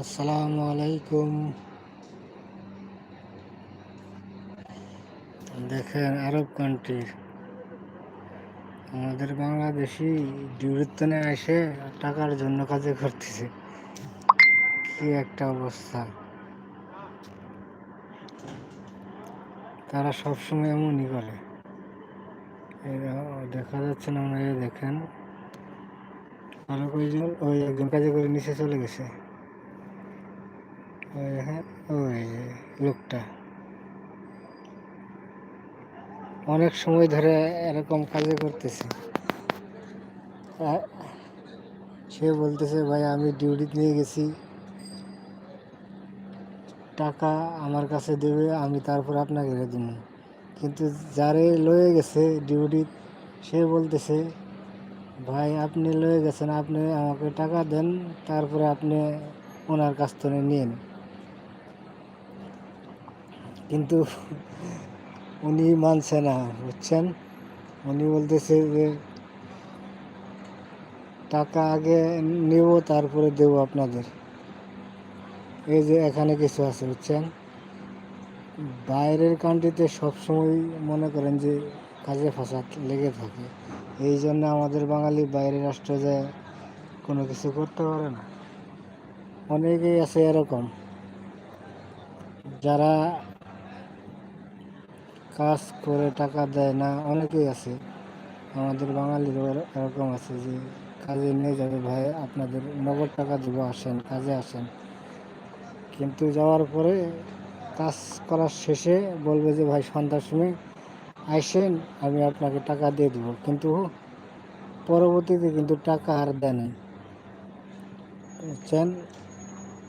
আসসালামু আলাইকুম দেখেন, আরব কান্ট্রির আমাদের বাংলাদেশি ডিউরিত্তনে এসে টাকার জন্য কাজে করতেছে। কি একটা অবস্থা। তারা সবসময় এমনই করে দেখা যাচ্ছে না হয় দেখেন। আরও কয়েকজন ওই একজন কাজে করে নিচে চলে গেছে। ওই দেখেন ওই যে লোকটা। অনেক সময় ধরে এরকম কাজে করতেছে। সে বলতেছে, ভাই, আমি ডিউটি নিয়ে গেছি। টাকা আমার কাছে দেবে, আমি তারপর আপনাকে দেবো কিন্তু যারে লয়ে গেছে ডিউটি সে বলতেছে, ভাই, আপনি লয়ে গেছেন, আপনি আমাকে টাকা দেন, তারপরে আপনি ওনার কাছ থেকে নিন। কিন্তু উনি মানছে না, বুঝছেন? উনি বলতেছে যে, টাকা আগে নেব, তারপরে দেবো আপনাদের। এই যে এখানে কিছু আছে, বুঝছেন? বাইরের কান্ট্রিতে সবসময় মনে করেন যে কাজে ফাঁসাদ লেগে থাকে। এই জন্য আমাদের বাঙালি বাইরের রাষ্ট্রে যায় কোনো কিছু করতে পারে না। অনেকেই আছে এরকম। যারা কাজ করে টাকা দেয় না, অনেকেই আছে। আমাদের বাঙালির এরকম আছে যে, কাজে নিয়ে যাবে ভাই, আপনাদের নগদ টাকা দেবো, আসেন, কাজে আসেন। কিন্তু যাওয়ার পরে কাজ করার শেষে বলবে যে, ভাই, সন্ধ্যার সময় আসেন, আমি আপনাকে টাকা দিয়ে দেবো। কিন্তু পরবর্তীতে কিন্তু টাকা আর দেয় নাই। বুঝছেন?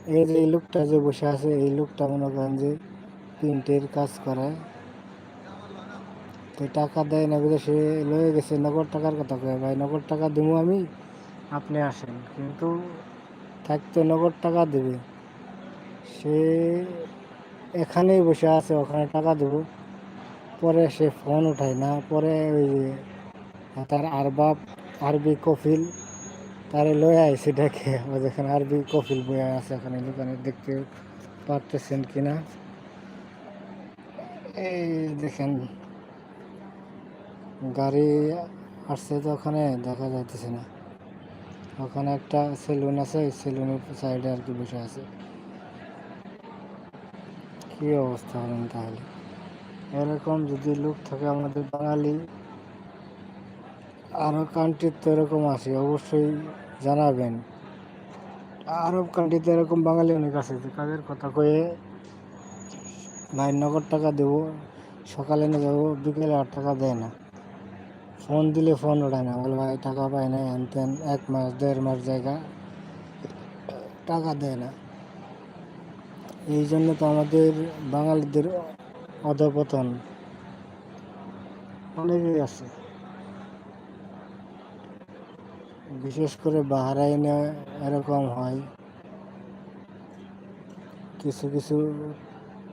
এই যে লোকটা যে বসে আছে, এই লোকটা মনে করেন যে প্রিন্টের কাজ করায়। তো টাকা দেয় না সে লয়ে গেছে, নগদ টাকার কথা কয়, ভাই, নগদ টাকা দেবো আমি, আপনি আসেন। কিন্তু থাকতে নগদ টাকা দেবে। সে এখানেই বসে আছে, ওখানে টাকা দেবো। পরে সে ফোন উঠায় না, পরে ওই যে তার আরবাব আরবি কফিল, তারে লয়ে আইসে ডেকে। ও যেখানে আরবি কফিল বয়ে আছে ওখানে দোকানে দেখতে পারতেছেন কিনা। এই দেখেন গাড়ি আসছে তো ওখানে, দেখা যাইতেছে না। ওখানে একটা সেলুন আছে সেলুনের সাইডে আর কি বসে আছে। কি অবস্থা হলেন তাহলে? এরকম যদি লোক থাকে আমাদের বাঙালি, আরব কান্ট্রির তো এরকম আছে, অবশ্যই জানাবেন। আরব কান্ট্রিতে এরকম বাঙালি অনেক আছে, যে কাজের কথা কয়ে ভাই নগদ টাকা দেবো, সকালে না যাব, বিকেলে আর টাকা দেয় না। ফোন দিলে ফোন ওঠায় না। বলে, ভাই, টাকা পায় না হ্যান ত্যান এক মাস, দেড় মাস জায়গা, টাকা দেয় না। এই জন্য তো আমাদের বাঙালিদের অধপতন অনেকেই আছে। বিশেষ করে বাহারাইনে এরকম হয়। কিছু কিছু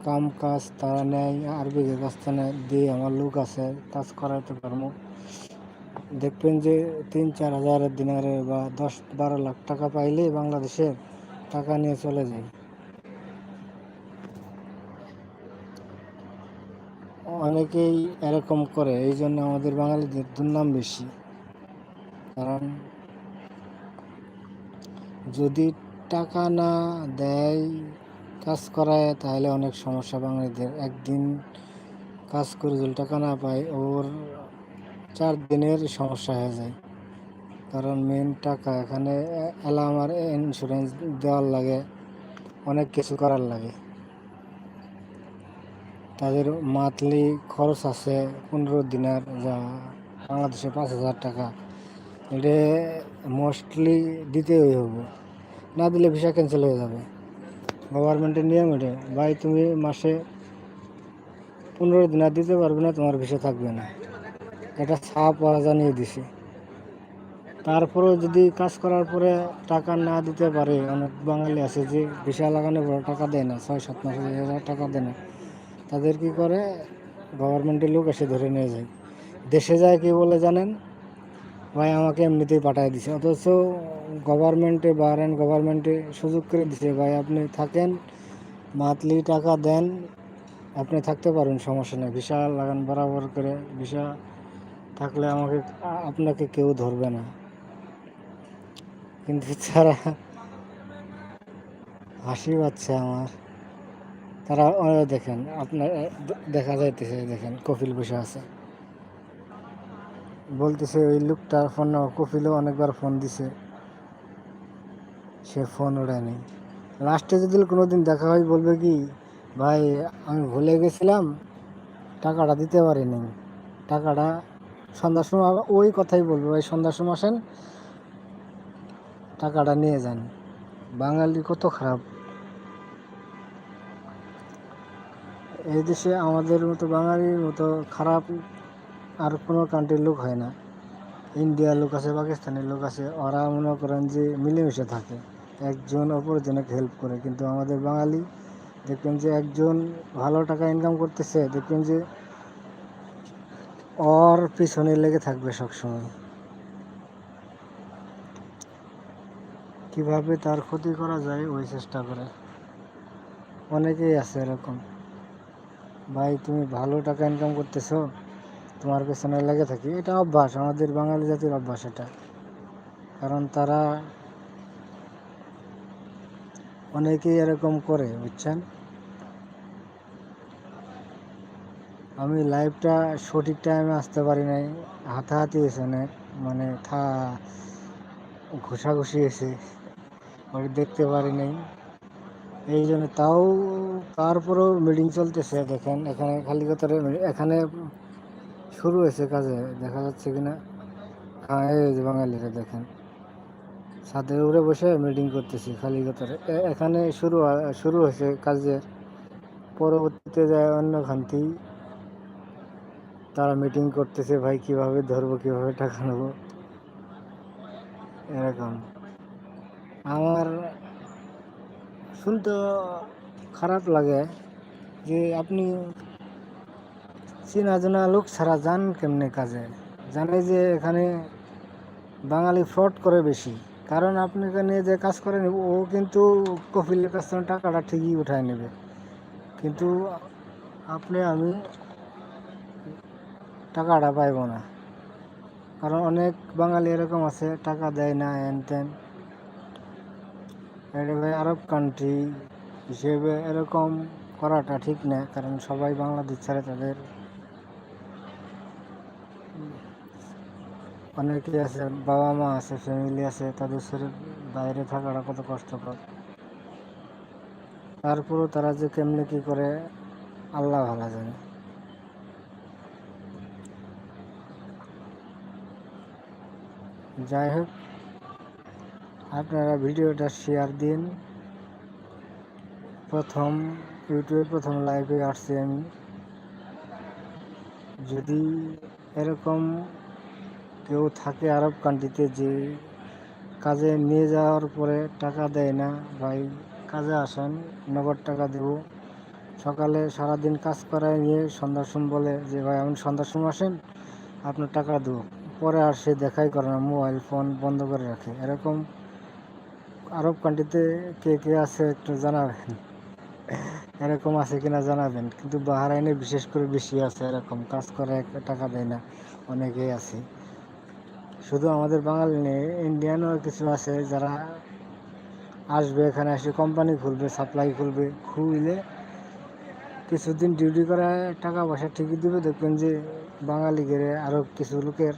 কাম কাজ তারা নেয় আরবিদের কাছ থেকে দিয়ে আমার লোক আছে, কাজ করাইতে পারব। দেখবেন যে তিন, চার হাজারের দিনারে বা দশ, বারো লাখ টাকা পাইলে বাংলাদেশের টাকা নিয়ে চলে যায়। অনেকেই এরকম করে, এই জন্য আমাদের বাঙালিদের দুর্নাম বেশি। কারণ যদি টাকা না দেয় কাজ করায়, তাহলে অনেক সমস্যা বাঙালিদের। একদিন কাজ করে যদি টাকা না পায়, ওর চার দিনের সমস্যা হয়ে যায়। কারণ মেন টাকা এখানে অ্যালার্ম আর ইন্স্যুরেন্স দেওয়ার লাগে, অনেক কিছু করার লাগে। তাদের মান্থলি খরচ আছে পনেরো দিনের, যা বাংলাদেশে পাঁচ হাজার টাকা। এটা মোস্টলি দিতেই হবে। না দিলে ভিসা ক্যান্সেল হয়ে যাবে। গভর্নমেন্টের নিয়ম এটা, ভাই তুমি মাসে পনেরো দিন আর দিতে পারবে না, তোমার ভিসা থাকবে না। এটা ছাপ ওরা জানিয়ে দিছে। তারপরেও যদি কাজ করার পরে টাকা না দিতে পারে, অনেক বাঙালি আছে যে ভিসা লাগানোর পরে টাকা দেয় না, ছয়, সাত মাস হাজার টাকা দেয় না, তাদের কি করে? গভর্নমেন্টের লোক এসে ধরে নিয়ে যায়। দেশে যায় কি বলে জানেন? ভাই আমাকে এমনিতেই পাঠিয়ে দিছে। অথচ গভর্নমেন্টে বাহারান গভর্নমেন্টে সুযোগ করে দিছে, ভাই আপনি থাকেন মান্থলি টাকা দেন, আপনি থাকতে পারেন সমস্যা নেই। ভিসা লাগান বরাবর করে ভিসা থাকলে আমাকে, আপনাকে কেউ ধরবে না। কিন্তু তারা হাসি পাচ্ছে আমার, তারা দেখেন, আপনার, দেখা যাইতেছে, দেখেন, কপিল বসে আছে। বলতেছে, ওই লোকটার ফোন কপিলও অনেকবার ফোন দিছে। সে ফোন ওড়ায়নি। লাস্টে যদি কোনোদিন দেখা হয়, বলবে কি, ভাই, আমি ভুলে গেছিলাম, টাকাটা দিতে পারিনি। টাকাটা সন্ধ্যার সময় ওই কথাই বলব, ভাই, সন্ধ্যার সময় আসেন, টাকাটা নিয়ে যান। বাঙালি কত খারাপ। এই দেশে আমাদের মতো বাঙালির মতো খারাপ আর কোনো কান্ট্রির লোক হয় না। ইন্ডিয়ার লোক আছে, পাকিস্তানের লোক আছে, ওরা মনে করেন যে মিলেমিশে থাকে। একজন অপরজনকে হেল্প করে, কিন্তু আমাদের বাঙালি দেখবেন যে একজন ভালো টাকা ইনকাম করতেছে, দেখবেন যে ওর পিছনে লেগে থাকবে সবসময়। কীভাবে তার ক্ষতি করা যায়, ওই চেষ্টা করে। অনেকেই আছে এরকম। ভাই, তুমি ভালো টাকা ইনকাম করতেছো, তোমার পেছনে লেগে থাকি। এটা অভ্যাস, আমাদের বাঙালি জাতির অভ্যাস এটা। কারণ তারা অনেকেই এরকম করে, বুঝছেন? আমি লাইভটা সঠিক টাইমে আসতে পারি নাই। হাতাহাতি হয়েছে অনেক মানে থা, ঘুষাঘুষি হয়েছে। ওই দেখতে পারি নাই। এই জন্য তাও, তারপরেও মিটিং চলতেছে, দেখেন। এখানে খালি কথা এখানে শুরু হয়েছে কাজে, দেখা যাচ্ছে কিনা? হ্যাঁ যে বাঙালিরা, দেখেন। ছাদের উপরে বসে মিটিং করতেছি, খালি কথারে এখানে শুরু শুরু হয়েছে কাজের। পরবর্তীতে যায় অন্য খান্তি। তারা মিটিং করতেছে, ভাই কীভাবে ধরবো, কীভাবে টাকা নেব? এরকম। আমার শুনতে খারাপ লাগে যে আপনি চেনা জানা লোক ছাড়া যান কেমনে কাজে? জানে যে এখানে বাঙালি ফ্রড করে বেশি। কারণ আপনি এখানে যে কাজ করেন, ও কিন্তু কপিলের কাছ থেকে টাকাটা ঠিকই উঠায় নেবে। কিন্তু আপনি, আমি টাকাটা পাইব না। কারণ অনেক বাঙালি এরকম আছে, টাকা দেয় না, এন তেন। আরব কান্ট্রি হিসেবে এরকম করাটা ঠিক না, কারণ সবাই বাংলাদেশ ছাড়ে তাদের অনেকে আছে বাবা মা আছে ফ্যামিলি আছে, তাদের ছেড়ে বাইরে থাকাটা কত কষ্টকর। তারপরেও তারা যে কেমনে কি করে, আল্লাহ ভালো জানে। যাই হোক, আপনারা ভিডিওটা শেয়ার দিন। প্রথম, ইউটিউবে প্রথম লাইভে আসছি আমি। যদি এরকম কেউ থাকে আরব কান্ট্রিতে যে কাজে নিয়ে যাওয়ার পরে টাকা দেয় না, ভাই, কাজে আসেন, নগদ টাকা দেব। সকালে সারাদিন কাজ করায় নিয়ে সন্ধ্যার সময় বলে যে, ভাই, আমি সন্ধ্যার সময় আসেন, আপনার টাকা দেবো। পরে আর সে দেখাই করে না, মোবাইল, ফোন বন্ধ করে রাখে। এরকম আরব কান্ট্রিতে কে কে আছে একটু জানাবেন? এরকম আছে কিনা জানাবেন? কিন্তু বাহার বাহারাইনে বিশেষ করে বেশি আছে এরকম, কাজ করে টাকা দেয় না, অনেকেই আছে। শুধু আমাদের বাঙালি নেই, ইন্ডিয়ানও কিছু আছে যারা আসবে এখানে এসে কোম্পানি খুলবে সাপ্লাই খুলবে খুললে কিছুদিন ডিউটি করে, টাকা পয়সা ঠিকই দেবে। দেখবেন যে বাঙালি গেলে আরও কিছু লোকের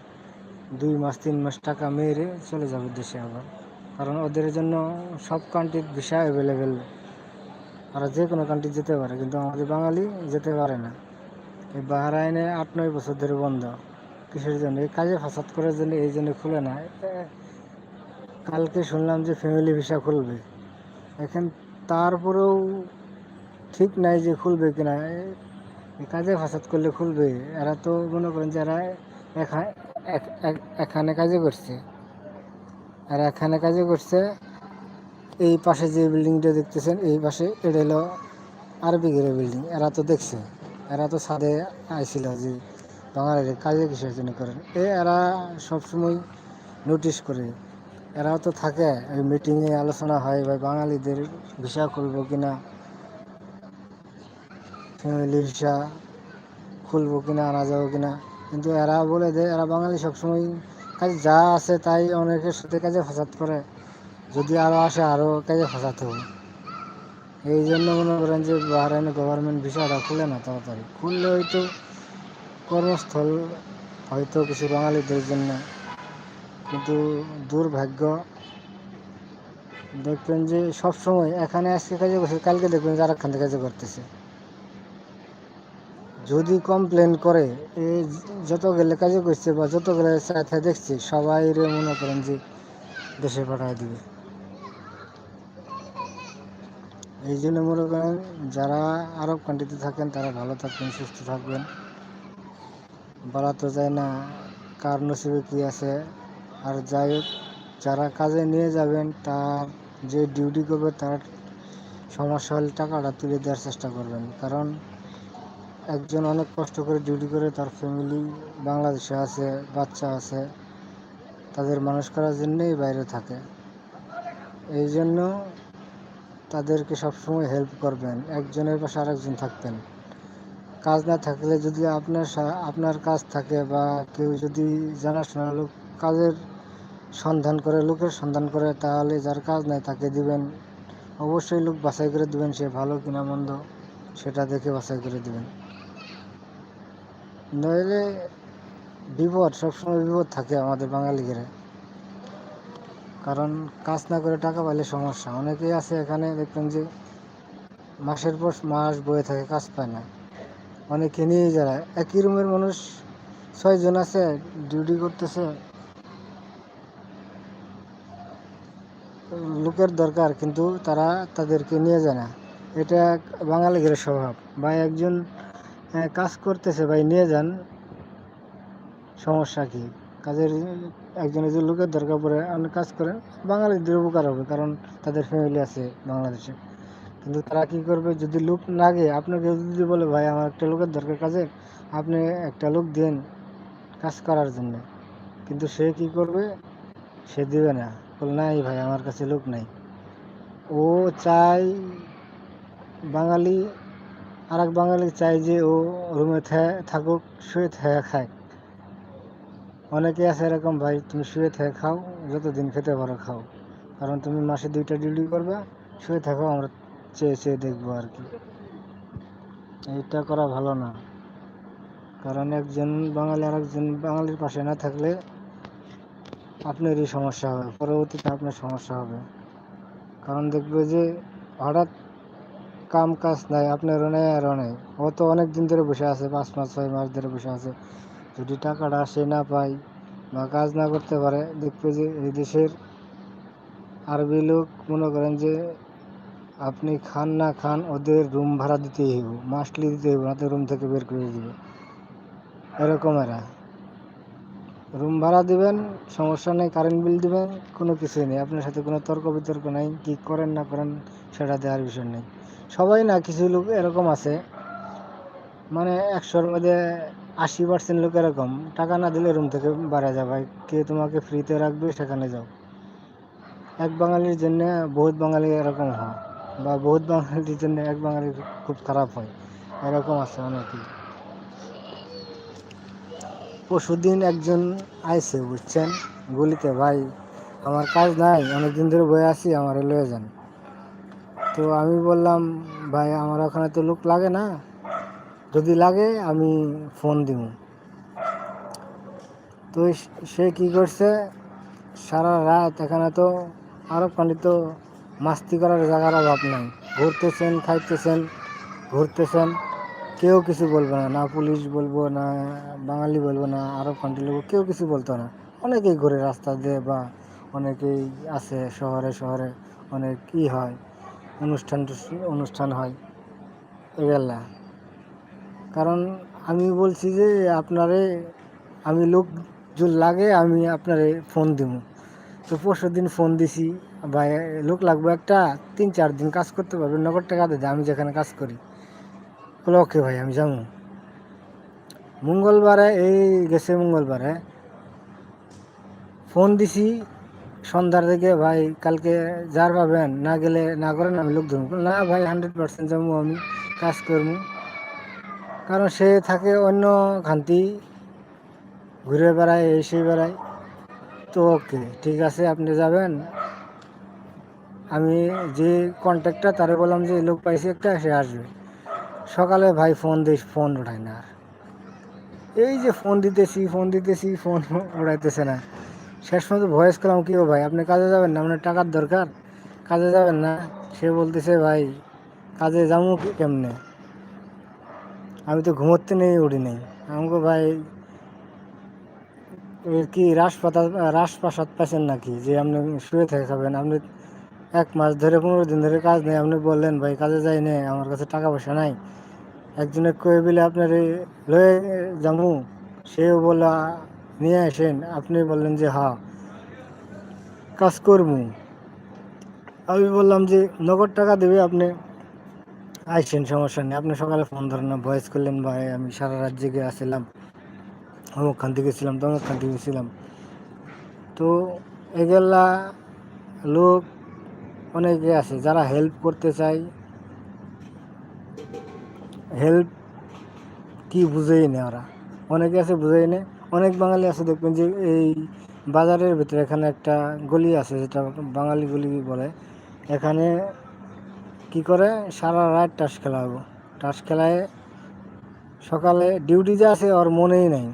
দুই মাস, তিন মাস টাকা মেরে চলে যাবে দেশে আবার। কারণ ওদের জন্য সব কান্ট্রির ভিসা অ্যাভেলেবেল ওরা যে কোনো কান্ট্রি যেতে পারে, কিন্তু আমাদের বাঙালি যেতে পারে না। এই বাহরাইনে আট, নয় বছর ধরে বন্ধ। কিসের জন্য? এই কাজে ফাসাদ করার জন্য এই জন্য খুলে না। কালকে শুনলাম যে ফ্যামিলি ভিসা খুলবে। এখন তারপরেও ঠিক নাই যে খুলবে কিনা। কাজে ফাসাদ করলে খুলবে। এরা তো মনে করেন যে এরা এক- এক- এখানে কাজে করছে। আর এখানে কাজে করছে, এই পাশে যে বিল্ডিংটা দেখতেছেন, এই পাশে এটা হলো আরবি গেরের বিল্ডিং। এরা তো দেখছে, এরা তো ছাদে আইছিল যে বাঙালির কাজে কিসের জন্য করেন এ এরা সবসময় নোটিশ করে, এরাও তো থাকে ওই মিটিংয়ে আলোচনা হয়, বা বাঙালিদের ভিসা খুলবো কিনা ফ্যামিলি ভিসা খুলবো কিনা আনা যাব কিনা। কিন্তু এরা বলে দেয় এরা বাঙালি সবসময় কাজে যা আছে তাই অনেকের সাথে কাজে ফাসাদ করে। যদি আরও আসে আরও কাজে ফাসাতে হবে। এই জন্য মনে করেন যে বাহরাইনে গভর্নমেন্ট ভিসাটা খুলে না তাড়াতাড়ি। খুললে হয়তো কর্মস্থল, হয়তো কিছু বাঙালিদের জন্য। কিন্তু দুর্ভাগ্য, দেখবেন যে সব সময় এখানে আজকে কাজে করছে কালকে দেখবেন যে আরেকখান থেকে কাজে করতেছে। যদি কমপ্লেন করে এই যত গেলে কাজে করছে বা যত গেলে সাথে দেখছি, সবাই রে মনে করেন যে দেশে পাঠায় দিবে। এই জন্য মনে করেন যারা আরব কান্ট্রিতে থাকেন, তারা ভালো থাকবেন, সুস্থ থাকবেন। বলা তো যায় না কার নসিবে কী আছে। আর যাই যারা কাজে নিয়ে যাবেন, তার যে ডিউটি করবে, তার সমস্যা হলে টাকাটা তুলে দেওয়ার চেষ্টা করবেন। কারণ একজন অনেক কষ্ট করে ডিউটি করে, তার ফ্যামিলি বাংলাদেশে আছে, বাচ্চা আছে, তাদের মানুষ করার জন্যই বাইরে থাকে। এই জন্য তাদেরকে সবসময় হেল্প করবেন, একজনের পাশে আরেকজন থাকবেন কাজ না থাকলে যদি আপনার আপনার কাজ থাকে বা কেউ যদি জানাশোনা লোক, কাজের সন্ধান করে, লোকের সন্ধান করে, তাহলে যার কাজ নাই তাকে দিবেন। অবশ্যই লোক বাছাই করে দিবেন, সে ভালো কিনা মন্দ, সেটা দেখে বাছাই করে দিবেন। নইলে বিপদ, সবসময় বিপদ থাকে আমাদের বাঙালিদের। কারণ কাজ না করে টাকা পাইলে সমস্যা। অনেকেই আছে এখানে, দেখবেন যে মাসের পর মাস বয়ে থাকে, কাজ পায় না। অনেকে নিয়ে যারা, একই রুমের মানুষ ছয়জন আছে, ডিউটি করতেছে। লোকের দরকার, কিন্তু তারা তাদেরকে নিয়ে যায় না। এটা বাঙালিদের স্বভাব। বা একজন আহ, কাজ করতেছে ভাই নিয়ে যান। সমস্যা কি? কাজের একজনের যে লোকের দরকার পড়ে আপনি কাজ করেন বাঙালিদের উপকার হবে কারণ তাদের ফ্যামিলি আছে বাংলাদেশে। কিন্তু তারা কি করবে যদি লোক লাগে আপনাকে যদি বলে ভাই আমার একটা লোকের দরকার কাজে আপনি একটা লোক দেন কাজ করার জন্য। কিন্তু সে কি করবে? সে দেবে না। বলে নাই ভাই আমার কাছে লোক নাই। ও চাই বাঙালি আর এক বাঙালি চাই যে ও রুমে থাকুক, শুয়ে থেকে খায়। অনেকে আছে এরকম, ভাই, তুমি শুয়ে থেকে খাও, যতদিন খেতে পারো খাও। কারণ তুমি মাসে দুইটা ডিউটি করবে, শুয়ে থাকো, আমরা চেয়ে চেয়ে দেখব আর কি। এইটা করা ভালো না। কারণ একজন বাঙালি আর একজন বাঙালির পাশে না থাকলে আপনারই সমস্যা হবে, পরবর্তীতে আপনার সমস্যা হবে। কারণ দেখবে যে হঠাৎ কাম কাজ নাই আপনারও নেই আরও নেই। ও তো অনেক দিন ধরে বসে আছে, পাঁচ মাস, ছয় মাস ধরে বসে আছে। যদি টাকাটা সে না পায় বা কাজ না করতে পারে, দেখবে যে এই দেশের আরবি লোক মনে করেন যে আপনি খান না খান ওদের রুম ভাড়া দিতেই হইব মাসলি দিতে হইব, না রুম থেকে বের করে দিবে। এরকম এরা। রুম ভাড়া দিবেন, সমস্যা নেই কারেন্ট বিল দিবেন, কোনো কিছুই নেই। আপনার সাথে কোনো তর্ক বিতর্ক নাই, কি করেন না করেন সেটা দেওয়ার বিষয় নেই। সবাই না, কিছু লোক এরকম আছে। মানে একশোর মধ্যে আশি পার্সেন্ট লোক এরকম। টাকা না দিলে রুম থেকে বাড়া যাবে কে তোমাকে ফ্রিতে রাখবে, সেখানে যাও। এক বাঙালির জন্য বহুত বাঙালি এরকম হয়। বা বহুত বাঙালির জন্য এক বাঙালি খুব খারাপ হয়। এরকম আছে অনেকেই পরশুদিন একজন আইসে বুঝছেন? গলিতে, ভাই, আমার কাজ নাই, অনেকদিন ধরে বয়ে আছি, আমার লয়ে যান। তো আমি বললাম, ভাই, আমার ওখানে তো লোক লাগে না। যদি লাগে, আমি ফোন দিব তো সে- কি করছে, সারা রাত এখানে তো আরব কান্ডি তো মাস্তি করার জায়গার অভাব নাই। ঘুরতেছেন, খাইতেছেন, ঘুরতেছেন, কেউ কিছু বলবে না। না পুলিশ বলব, না বাঙালি বলব, না আরব কান্ট্রি লোক কেউ কিছু বলতো না। অনেকেই ঘুরে রাস্তা দিয়ে বা অনেকেই আছে শহরে শহরে অনেক ই হয়। অনুষ্ঠান অনুষ্ঠান হয় এগুলা কারণ আমি বলছি যে আপনারে, আমি লোক যদি লাগে, আমি আপনারে ফোন দিব তো পরশু দিন ফোন দিছি, ভাই, লোক লাগবে একটা, তিন চার দিন কাজ করতে পারবে, নগদ টাকা দিয়ে আমি যেখানে কাজ করি। বলে, ওকে ভাই, আমি যাব মঙ্গলবারে, এই গেছে মঙ্গলবারে, ফোন দিছি সন্ধ্যার দিকে ভাই কালকে যার পাবেন না গেলে না করেন আমি লোক ধরুন না ভাই হান্ড্রেড পার্সেন্ট যাব আমি, কাজ করব। কারণ সে থাকে অন্য খান্তি ঘুরে বেড়ায়, এসে বেড়ায়। তো ওকে, ঠিক আছে, আপনি যাবেন। আমি যে কন্ট্যাক্টটা তারে বললাম যে লোক পাইছি একটা, সে আসবে। সকালে ভাই ফোন দিস ফোন ওঠায় না। এই যে ফোন দিতেছি ফোন দিতেছি ফোন উড়াইতেছে না। শেষ পর্যন্ত ভয়েস করলাম কি ভাই? আপনি কাজে যাবেন না? আপনার টাকার দরকার। কাজে যাবেন না। সে বলতেছে, ভাই, কাজে যাব কেমনে? আমি তো ঘুমোতে নেই, উঠি নেই। আমাকে ভাই কি রাসপাতা রাসপ্রাসাদ পাচ্ছেন নাকি? যে আপনি শুয়ে থেকে খাবেন। আপনি এক মাস ধরে, পনেরো দিন ধরে কাজ নেই। আপনি বললেন, ভাই, কাজে যাই নে। আমার কাছে টাকা পয়সা নাই। একজনে কয়ে বিলে, আপনার লয়ে যাব। সেও বলা নিয়ে আসেন, আপনি বললেন যে হ্যাঁ কাজ করব। আমি বললাম যে, নগদ টাকা দেবে আপনি। আইসেন সমস্যা নেই। আপনি সকালে ফোন ধরেন না ভয়েস করলেন, ভাই, আমি সারা রাত জেগে অমুক খান থেকে ছিলাম তমুক খান থেকে ছিলাম তো এগুলা লোক অনেকে আছে, যারা হেল্প করতে চায়। হেল্প কি বুঝেই না ওরা? অনেকে আছে বুঝেই না। অনেক বাঙালি আছে, দেখবেন যে এই বাজারের ভিতরে এখানে একটা গলি আছে, যেটা বাঙালি গলি বলে। এখানে কি করে? সারা রাত টাস খেলা হব। টাস খেলায় সকালে ডিউটি যে আছে ওর মনেই নাই।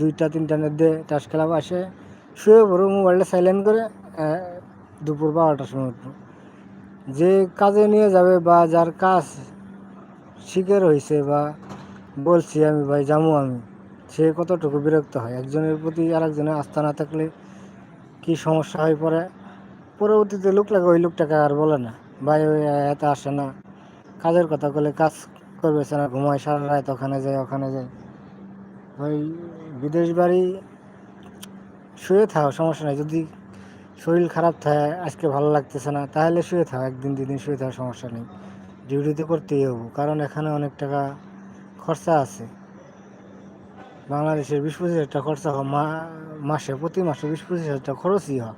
দুইটা, তিনটা মধ্যে টাস খেলাবো আসে। শুয়ে পড়ো, মোবাইলটা সাইলেন্ট করে দুপুর বারোটার সময় উঠবো। যে কাজে নিয়ে যাবে বা যার কাজ শিকার হয়েছে বা বলছি আমি, ভাই, যাব আমি। সে কতটুকু বিরক্ত হয়? একজনের প্রতি আর একজনের আস্থা না থাকলে কি সমস্যা হয়ে পড়ে? পরবর্তীতে লোক লাগে, ওই লোকটাকে আর বলে না। ভাই, ওই এত আসে না। কাজের কথা বলে কাজ করবে না, ঘুমায় সারা রাত, ওখানে যায় ওখানে যায়। ওই বিদেশ বাড়ি শুয়ে থাও, সমস্যা নাই। যদি শরীর খারাপ থাকে, আজকে ভালো লাগতেছে না, তাহলে শুয়ে থাও, একদিন, দুদিন শুয়ে থাকো সমস্যা নেই। ডিউটিতে করতেই হব, কারণ এখানে অনেক টাকা খরচা আছে। বাংলাদেশের বিশ পঁচিশ হাজার টাকা খরচা হয় মাসে, প্রতি মাসে বিশ পঁচিশ হাজার টাকা খরচই হয়।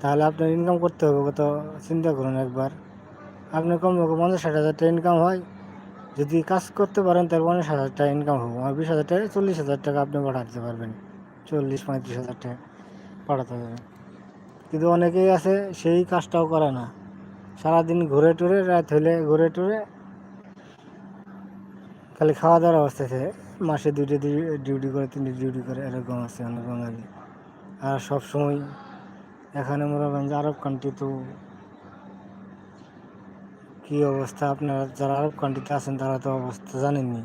তাহলে আপনার ইনকাম করতে হবে কত? চিন্তা করুন একবার। আপনি কম পঞ্চাশ ষাট হাজার টাকা ইনকাম হয়। যদি কাজ করতে পারেন, তাহলে পঞ্চাশ হাজার টাকা ইনকাম হবে। আর বিশ হাজার টাকা, চল্লিশ হাজার টাকা আপনি পাঠাতে পারবেন। চল্লিশ, পঁয়ত্রিশ হাজার টাকা পাঠাতে পারবেন কিন্তু অনেকেই আছে, সেই কাজটাও করে না। সারাদিন ঘুরে টুরে, রাত হলে ঘুরে টুরে খালি খাওয়া দাওয়ার অবস্থা আছে। মাসে দুইটা ডিউটি করে, তিনটে ডিউটি করে এরকম আছে অনেক বাঙালি। আর সব সময় এখানে মনে করেন যে আরব কান্ট্রি তো কী অবস্থা? আপনারা যারা আরব কান্ট্রিতে আছেন, তারা তো অবস্থা জানেননি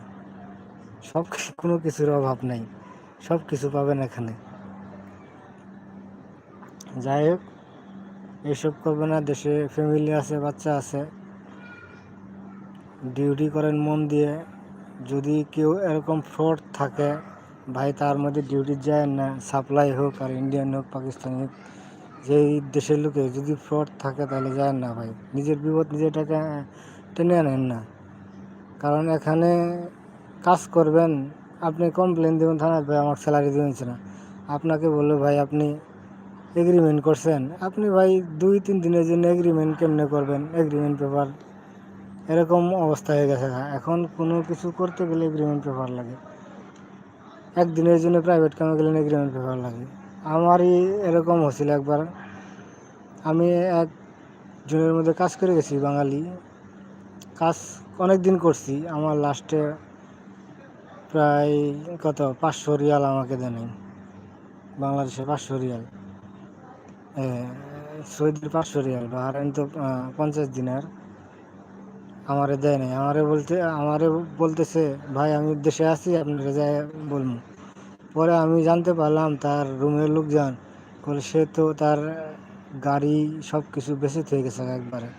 সব কোনো কিছুর অভাব নাই। সব কিছু পাবেন এখানে। যাই হোক এইসব করবে না। দেশে ফ্যামিলি আছে, বাচ্চা আছে। ডিউটি করেন মন দিয়ে। যদি কেউ এরকম ফ্রড থাকে, ভাই তার মধ্যে ডিউটি যায় না সাপ্লাই হোক আর ইন্ডিয়ান হোক পাকিস্তানি হোক, যেই দেশের লোকে যদি ফ্রড থাকে তাহলে যায় না ভাই। নিজের বিপদ নিজের টাকা টেনে আনেন না। কারণ এখানে কাজ করবেন, আপনি কমপ্লেন দেবেন থানায় ভাই আমার স্যালারি দিয়েছে না। আপনাকে বলল, ভাই আপনি এগ্রিমেন্ট করছেন। আপনি ভাই দুই তিন দিনের জন্য এগ্রিমেন্ট কেমনে করবেন? এগ্রিমেন্ট পেপার এরকম অবস্থা হয়ে গেছে। এখন কোনো কিছু করতে গেলে এগ্রিমেন্ট পেপার লাগে। একদিনের জন্য প্রাইভেট কামে গেলে এগ্রিমেন্ট পেপার লাগে। আমারই এরকম হয়েছিল একবার। আমি এক জনের মধ্যে কাজ করে গেছি, বাঙালি। কাজ অনেক দিন করছি। আমার লাস্টে প্রায় কত? পাঁচশো রিয়াল আমাকে দেয় বাংলাদেশে পাঁচশো রিয়াল। সৌদির পাঁচশো রিয়াল বাহারাইন তো পঞ্চাশ দিনের। আমারে দেয় নাই। আমারে বলতে, আমারে বলতেছে, ভাই, আমি দেশে আছি, আপনারা যাই বলব পরে আমি জানতে পারলাম তার রুমের লোকজন, বলে সে তো তার গাড়ি সব কিছু বেশি হয়ে গেছে একবারে।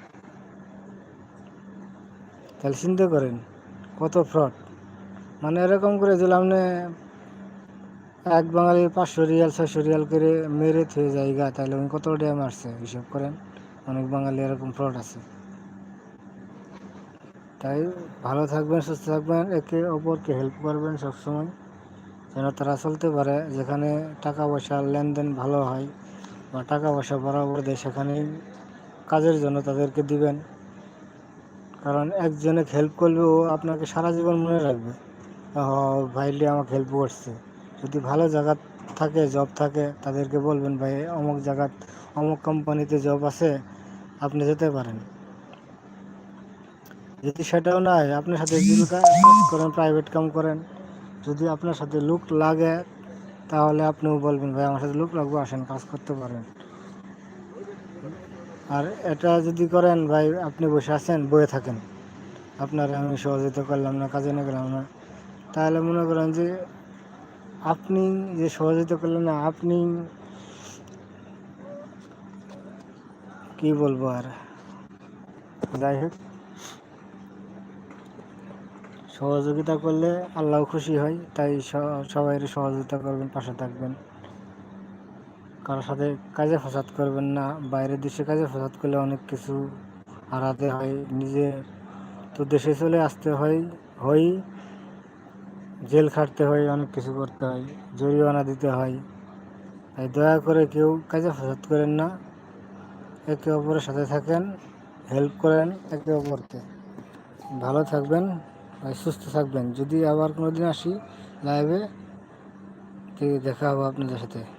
তাহলে চিন্তা করেন, কত ফ্রড। মানে এরকম করে যদি আপনি এক বাঙালি পাঁচশো রিয়াল, ছয়শো রিয়াল করে মেরে থয়ে জায়গা তাহলে উনি কত টাকা মারছে হিসাব করেন? অনেক বাঙালি এরকম ফ্রড আছে। তাই ভালো থাকবেন, সুস্থ থাকবেন, একে অপরকে হেল্প করবেন সবসময়, যেন তারা চলতে পারে। যেখানে টাকা পয়সা লেনদেন ভালো হয় বা টাকা পয়সা বরাবর দেয়, সেখানেই কাজের জন্য তাদেরকে দিবেন। কারণ একজনে হেল্প করলে ও আপনাকে সারা জীবন মনে রাখবে। ভাইলি আমাকে হেল্প করছে। যদি ভালো জায়গা থাকে জব থাকে, তাদেরকে বলবেন, ভাই, অমুক জায়গা অমুক কোম্পানিতে জব আছে, আপনি যেতে পারেন। যদি সেটাও না হয় আপনার সাথে জীবিকা কাজ করেন প্রাইভেট কাম করেন, যদি আপনার সাথে লুক লাগে, তাহলে আপনিও বলবেন, ভাই, আমার সাথে লুক লাগবে, আসেন, কাজ করতে পারেন। আর এটা যদি করেন, ভাই, আপনি বসে আছেন, বয়ে থাকেন। আপনার আমি সহযোগিতা করলাম না, কাজে না গেলাম না। তাহলে মনে করেন যে আপনি যে সহযোগিতা করলেন না, আপনি কি বলব আর? যাই হোক। সহযোগিতা করলে আল্লাহ খুশি হয়, তাই সবাই সহযোগিতা করবেন, পাশে থাকবেন। কারোর সাথে কাজে ফসাদ করবেন না, বাইরের দেশে কাজে ফসাদ করলে অনেক কিছু হারাতে হয়, নিজে তো দেশে চলে আসতে হয় হয় জেল খাটতে হয়, অনেক কিছু করতে হয়, জরিমানা দিতে হয়। তাই দয়া করে কেউ কাজে ফসাদ করেন না, একে অপরের সাথে থাকেন, হেল্প করেন, একে অপরকে। ভালো থাকবেন। সুস্থ থাকবেন। যদি আবার কোনো দিন আসি লাইভে দেখা হবে আপনাদের সাথে।